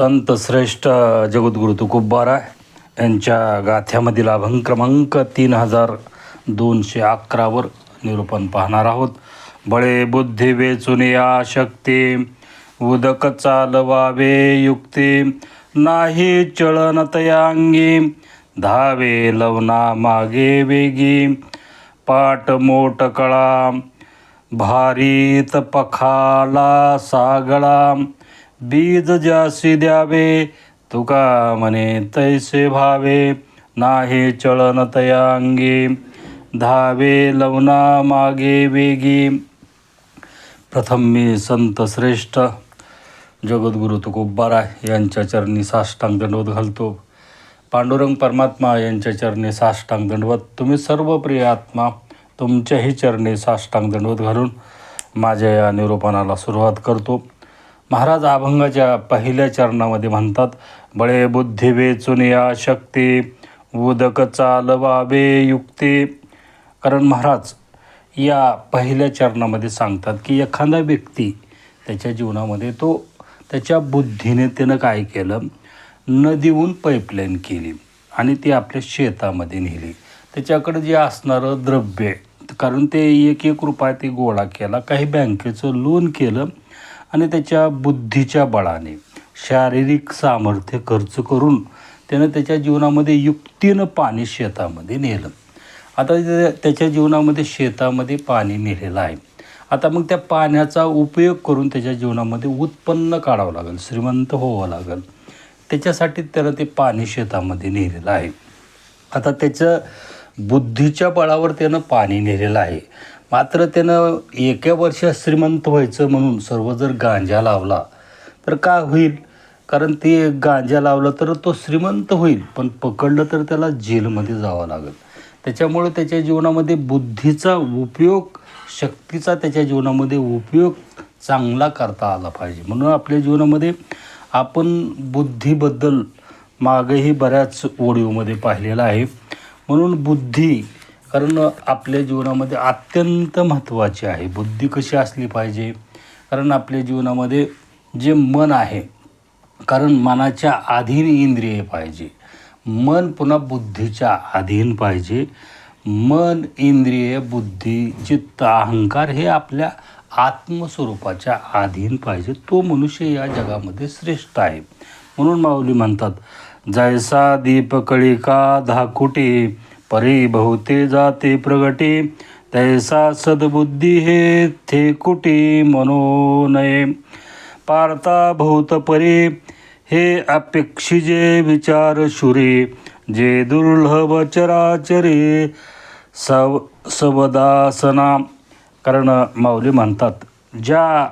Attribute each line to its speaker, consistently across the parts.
Speaker 1: संत श्रेष्ठ जगद्गुरु तुकोबारा यांच्या गाथ्यामधील अभंग क्रमांक तीन हजार दोनशे अकरावर निरूपण पाहणार आहोत. बळे बुद्धी वेचून या शक्ती उदक चालवावे युक्ती नाही चळन तयांगी धावे लवना मागे वेगी पाट मोट कळा भारीत पखाला सागळा बीज जासी द्यावे तुका म्हणे तैसे भावे नाही चळन तया अंगी धावे लवना मागे वेगी. प्रथम मी संत श्रेष्ठ. जगद्गुरु तुकोबारा यांच्या चरणी साष्टांग दंडवत घालतो. पांडुरंग परमात्मा यांच्या चरणी साष्टांग दंडवत. तुम्ही सर्व प्रिय आत्मा तुमच्याही चरणी साष्टांग दंडवत घालून माझ्या या निरूपणाला सुरुवात करतो. महाराज अभंगाच्या पहिल्या चरणामध्ये म्हणतात बळे बुद्धी वेचून या शक्ती उदक चालवावे युक्ती. कारण महाराज या पहिल्या चरणामध्ये सांगतात की एखादा व्यक्ती त्याच्या जीवनामध्ये तो त्याच्या बुद्धीने त्यानं काय केलं? नदीहून पाईपलाईन केली आणि ती आपल्या शेतामध्ये नेली. त्याच्याकडे जे असणारं द्रव्य कारण ते एक एक रुपया ते गोळा केला काही बँकेचं लोन केलं आणि त्याच्या बुद्धीच्या बळाने शारीरिक सामर्थ्य खर्च करून त्यानं त्याच्या जीवनामध्ये युक्तीनं पाणी शेतामध्ये नेलं. आता त्याच्या जीवनामध्ये शेतामध्ये पाणी नेलेलं आहे. आता मग त्या पाण्याचा उपयोग करून त्याच्या जीवनामध्ये उत्पन्न काढावं लागेल श्रीमंत होवं लागेल. त्याच्यासाठी त्यानं ते पाणी शेतामध्ये नेलेलं आहे. आता त्याचं बुद्धीच्या बळावर त्यानं पाणी नेलेलं आहे. मात्र त्यानं एका वर्षात श्रीमंत व्हायचं म्हणून सर्व जर गांजा लावला तर का होईल? कारण ते गांजा लावलं तर तो श्रीमंत होईल पण पकडलं तर त्याला जेलमध्ये जावं लागेल. त्याच्यामुळे त्याच्या जीवनामध्ये बुद्धीचा उपयोग शक्तीचा त्याच्या जीवनामध्ये उपयोग चांगला करता आला पाहिजे. म्हणून आपल्या जीवनामध्ये आपण बुद्धीबद्दल मागेही बऱ्याच ओडिओमध्ये पाहिलेलं आहे. म्हणून बुद्धी कारण आपल्या जीवनामध्ये अत्यंत महत्त्वाची आहे. बुद्धी कशी असली पाहिजे? कारण आपल्या जीवनामध्ये जे मन आहे कारण मनाच्या अधीन इंद्रिय पाहिजे. मन पुन्हा बुद्धीच्या अधीन पाहिजे. मन इंद्रिय बुद्धी चित्त अहंकार हे आपल्या आत्मस्वरूपाच्या अधीन पाहिजे. तो मनुष्य या जगामध्ये श्रेष्ठ आहे. म्हणून माऊली म्हणतात जैसा दीपकळिका धाकुटी परी बहुते जाते प्रगटी तैसा सद्बुद्धी हे थे कुटी मनोनये। नये भूत परी हे अपेक्षिजे विचार शुरी जे दुर्लभ चराचरी सव सवदासना। कारण माऊली म्हणतात ज्या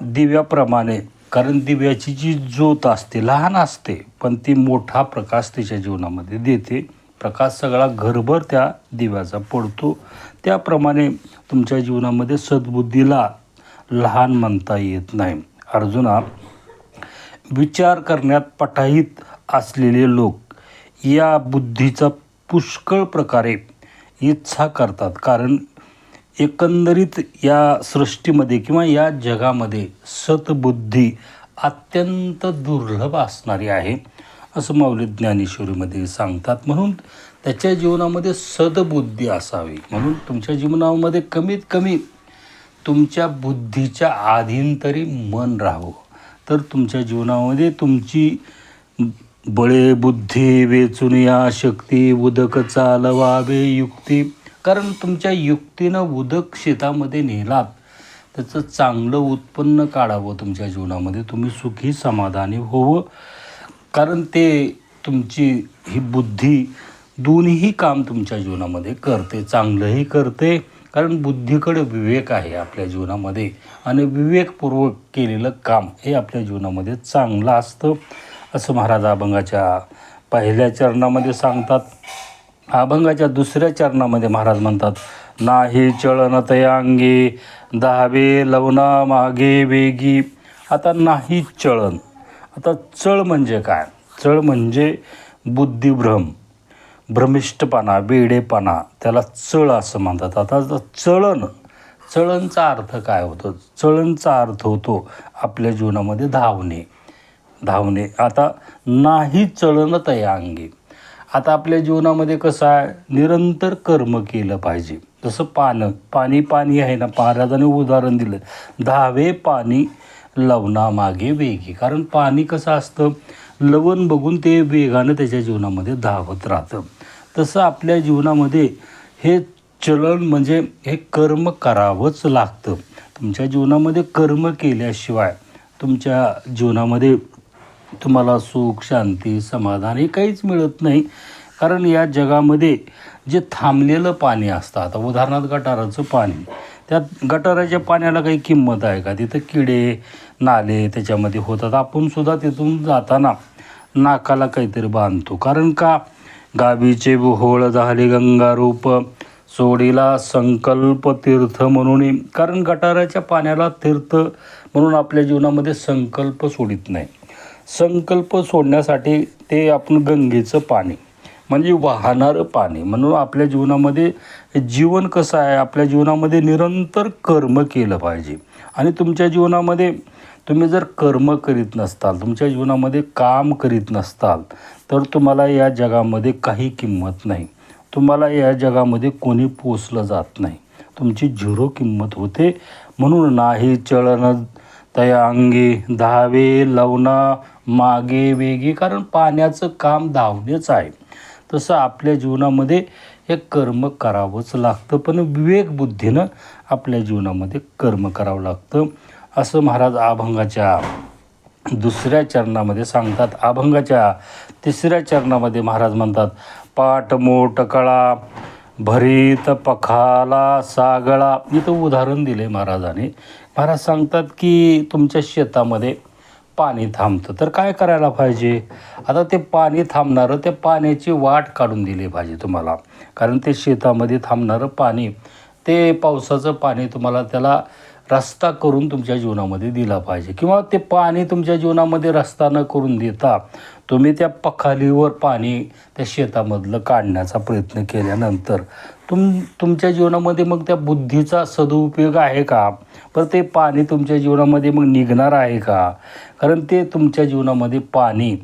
Speaker 1: दिव्याप्रमाणे कारण दिव्याची जी ज्योत असते लहान असते पण ती मोठा प्रकाश तिच्या जीवनामध्ये देते. प्रकाश सगळा घरभर त्या दिव्याचा पडतो. त्याप्रमाणे तुमच्या जीवनामध्ये सद्बुद्धीला लहान म्हणता येत नाही. अर्जुना विचार करण्यात पटाईत असलेले लोक या बुद्धीचा पुष्कळ प्रकारे इच्छा करतात. कारण एकंदरीत या सृष्टीमध्ये किंवा या जगामध्ये सतबुद्धी अत्यंत दुर्लभ असणारी आहे. असं माऊली ज्ञानेश्वरीमध्ये सांगतात. म्हणून त्याच्या जीवनामध्ये सदबुद्धी असावी. म्हणून तुमच्या जीवनामध्ये कमीत कमी तुमच्या बुद्धीच्या अधीन तरी मन राहावं. तर तुमच्या जीवनामध्ये तुमची बळे बुद्धी वेचून या शक्ती उदक चालवावे युक्ती. कारण तुमच्या युक्तीनं उदक शेतामध्ये नेलात त्याचं चांगलं उत्पन्न काढावं तुमच्या जीवनामध्ये. तुम्ही सुखी समाधानी होवं कारण ते तुमची ही बुद्धी दोन्ही काम तुमच्या जीवनामध्ये करते चांगलंही करते. कारण बुद्धीकडे विवेक आहे आपल्या जीवनामध्ये आणि विवेकपूर्वक केलेलं काम हे आपल्या जीवनामध्ये चांगलं असतं. असं महाराज अभंगाच्या पहिल्या चरणामध्ये सांगतात. अभंगाच्या दुसऱ्या चरणामध्ये महाराज म्हणतात नाही चळन तयांगी दहावे लवना मागे वेगी. आता नाही चळन आता चळ म्हणजे काय? चळ म्हणजे बुद्धिभ्रम भ्रमिष्टपणा वेडेपणा त्याला चळ असं म्हणतात. आता चळण चळणचा अर्थ काय होतो? चळणचा अर्थ होतो आपल्या जीवनामध्ये धावणे. धावणे. आता नाही चळणं तया अंगी आता आपल्या जीवनामध्ये कसं आहे? निरंतर कर्म केलं पाहिजे. जसं पानं पाणी पाणी आहे ना पाण्याचं उदाहरण दिलं. धावे पाणी लवणामागे वेगी. कारण पाणी कसं असतं? लवण बघून ते वेगानं त्याच्या जीवनामध्ये धावत राहतं. तसं आपल्या जीवनामध्ये हे चलन म्हणजे हे कर्म करावंच लागतं. तुमच्या जीवनामध्ये कर्म केल्याशिवाय तुमच्या जीवनामध्ये तुम्हाला सुख शांती समाधान हे काहीच मिळत नाही. कारण या जगामध्ये जे थांबलेलं पाणी असतं आता उदाहरणार्थ गटाराचं पाणी. त्यात गटाराच्या पाण्याला काही किंमत आहे का? तिथं किडे नाले त्याच्यामध्ये होतात. आपणसुद्धा तिथून जाताना नाकाला काहीतरी बांधतो. कारण का? गावीचे बोहोळ झाले गंगारूप. सोडीला संकल्प तीर्थ म्हणून. कारण गटाराच्या पाण्याला तीर्थ म्हणून आपल्या जीवनामध्ये संकल्प सोडित नाही. संकल्प सोडण्यासाठी ते आपण गंगेचं पाणी म्हणजे वाहणारं पाणी. म्हणून आपल्या जीवनामध्ये जीवन कसं आहे? आपल्या जीवनामध्ये निरंतर कर्म केलं पाहिजे. आणि तुमच्या जीवनामध्ये तुम्ही जर कर्म करीत नसताल तुमच्या जीवनामध्ये काम करीत नसताल तर तुम्हाला या जगामध्ये काही किंमत नाही. तुम्हाला या जगामध्ये कोणी पोचलं जात नाही. तुमची झिरो किंमत होते. म्हणून नाही चळण तया अंगी धावे लवणा मागे वेगे कारण पाण्याचं काम धावणेच आहे. तसं आपल्या जीवनामध्ये हे कर्म करावंच लागतं. पण विवेकबुद्धीनं आपल्या जीवनामध्ये कर्म करावं लागतं. असं महाराज अभंगाच्या दुसऱ्या चरणामध्ये सांगतात. अभंगाच्या तिसऱ्या चरणामध्ये महाराज म्हणतात पाठ मोठ कळा भरीत पखाला सागळा. इथं उदाहरण दिले महाराजाने. महाराज सांगतात की तुमच्या शेतामध्ये पाणी थांबतं. तर काय करायला पाहिजे? आता ते पाणी थांबणारं त्या पाण्याची वाट काढून दिली पाहिजे तुम्हाला. कारण ते शेतामध्ये थांबणारं पाणी ते पावसाचं पाणी तुम्हाला त्याला रस्ता करून तुमच्या जीवनामध्ये दिला पाहिजे. किंवा ते पाणी तुमच्या जीवनामध्ये रस्ता न करून देता तुम्ही त्या पखालीवर पाणी त्या शेतामधलं काढण्याचा प्रयत्न केल्यानंतर तुम तुमच्या जीवनामध्ये मग त्या बुद्धीचा सदुपयोग आहे का? पर ते पाणी तुमच्या जीवनामध्ये मग निघणार आहे का? कारण ते तुमच्या जीवनामध्ये पाणी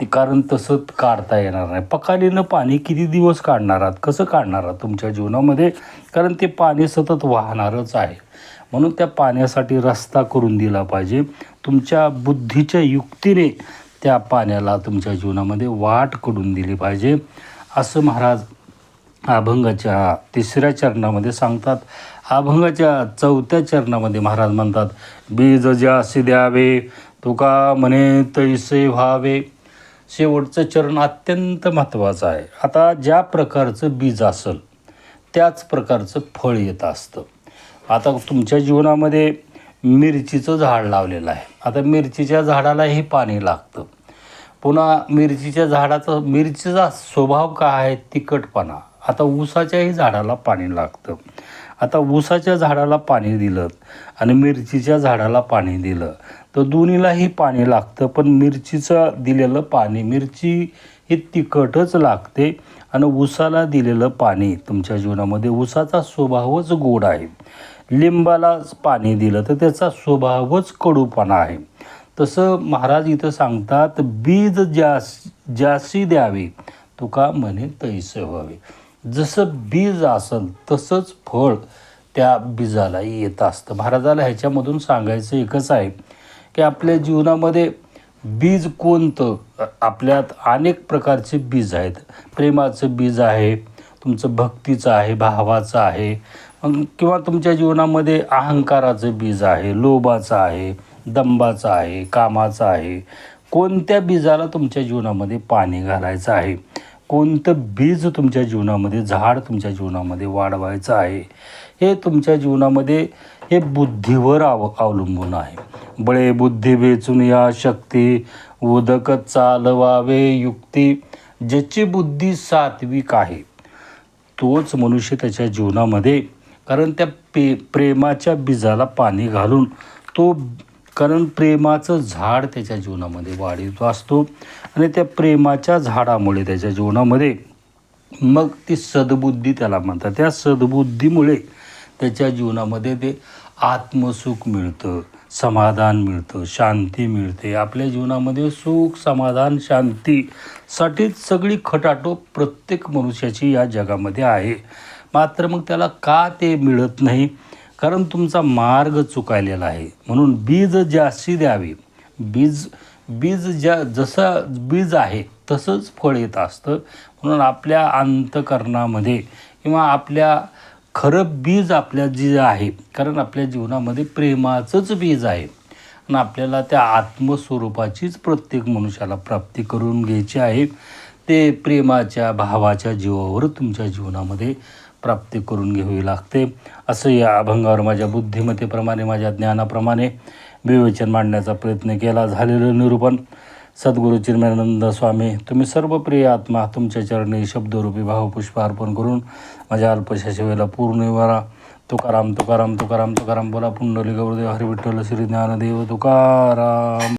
Speaker 1: ते कारण तसं काढता येणार नाही. पकालीनं पाणी किती दिवस काढणार आहात? कसं काढणार आहात तुमच्या जीवनामध्ये? कारण ते पाणी सतत वाहणारच आहे. म्हणून त्या पाण्यासाठी रस्ता करून दिला पाहिजे. तुमच्या बुद्धीच्या युक्तीने त्या पाण्याला तुमच्या जीवनामध्ये वाट करून दिली पाहिजे. असं महाराज अभंगाच्या तिसऱ्या चरणामध्ये सांगतात. अभंगाच्या चौथ्या चरणामध्ये महाराज म्हणतात बीज ज्यासी द्यावे तुका म्हणे तैसे व्हावे. शेवटचं चरण अत्यंत महत्त्वाचं आहे. आता ज्या प्रकारचं बीज असेल त्याच प्रकारचं फळ येत असतं. आता तुमच्या जीवनामध्ये मिरचीचं झाड लावलेलं आहे. आता मिरचीच्या झाडालाही पाणी लागतं. पुन्हा मिरचीच्या झाडाचं मिरचीचा स्वभाव काय आहे? तिखटपणा. आता ऊसाच्याही झाडाला पाणी लागतं. आता ऊसाच्या झाडाला पाणी दिलं आणि मिरचीच्या झाडाला पाणी दिलं तर दोन्हीलाही पाणी लागतं पण मिरचीचं दिलेलं पाणी मिरची ही तिखटच लागते आणि ऊसाला दिलेलं पाणी तुमच्या जीवनामध्ये ऊसाचा स्वभावच गोड आहे. लिंबाला पाणी दिलं तर त्याचा स्वभावच कडूपणा आहे. तसं महाराज इथं सांगतात बीज ज्यास ज्यासी द्यावे तुका म्हणे तैसे व्हावे. जसं बीज असेल तसंच फळ त्या बीजाला येत असतं. महाराजाला ह्याच्यामधून सांगायचं एकच आहे की आपल्या जीवनामध्ये बीज कोणतं? आपल्यात अनेक प्रकारचे बीज आहेत. प्रेमाचं बीज आहे तुमचं भक्तीचं आहे भावाचं आहे मग किंवा तुमच्या जीवनामध्ये अहंकाराचं बीज आहे लोभाचं आहे दंबाचं आहे कामाचं आहे. कोणत्या बीजाला तुमच्या जीवनामध्ये पाणी घालायचं आहे? कोणतं बीज तुमच्या जीवनामध्ये झाड तुमच्या जीवनामध्ये वाढवायचं आहे हे तुमच्या जीवनामध्ये हे बुद्धीवर आव अवलंबून आहे. बळे बुद्धी वेचून या शक्ती उदक चालवावे युक्ती ज्याची बुद्धी सात्विक आहे तोच मनुष्य त्याच्या जीवनामध्ये कारण त्या पे प्रेमाच्या बीजाला पाणी घालून तो कारण प्रेमाचं झाड त्याच्या जीवनामध्ये वाढीत असतो आणि त्या प्रेमाच्या झाडामुळे त्याच्या जीवनामध्ये मग ती सद्बुद्धी त्याला म्हणतात. त्या सद्बुद्धीमुळे त्याच्या जीवनामध्ये ते आत्मसुख मिळतं समाधान मिळतं शांती मिळते. आपल्या जीवनामध्ये सुख समाधान शांतीसाठीच सगळी खटाटोप प्रत्येक मनुष्याची या जगामध्ये आहे. मात्र मग त्याला का ते मिळत नाही? कारण तुमचा मार्ग चुकायलेला आहे. म्हणून बीज जास्ती द्यावी बीज बीज ज्या जसं बीज आहे तसंच फळ येत असतं. म्हणून आपल्या अंतकरणामध्ये किंवा आपल्या खरं बीज आपल्या जे आहे कारण आपल्या जीवनामध्ये प्रेमाचंच बीज आहे. आणि आपल्याला त्या आत्मस्वरूपाचीच प्रत्येक मनुष्याला प्राप्ती करून घ्यायची आहे. ते प्रेमाच्या भावाच्या जीवावर तुमच्या जीवनामध्ये प्राप्ती करून घ्यावी लागते. असं या अभंगावर माझ्या बुद्धिमत्तेप्रमाणे माझ्या ज्ञानाप्रमाणे विवेचन मांडण्याचा प्रयत्न केला. झालेलं निरूपण सद्गुरू चिन्मयानंद स्वामी तुम्ही सर्व प्रिय आत्मा तुमच्या चरणी शब्दरूपी भावपुष्प अर्पण करून माझ्या अल्पशा सेवेला पूर्ण तुकाराम तुकाराम तुकाराम तुकाराम बोला पुंडली गौरदेव हरिविठ्ठल श्री ज्ञानदेव तुकाराम.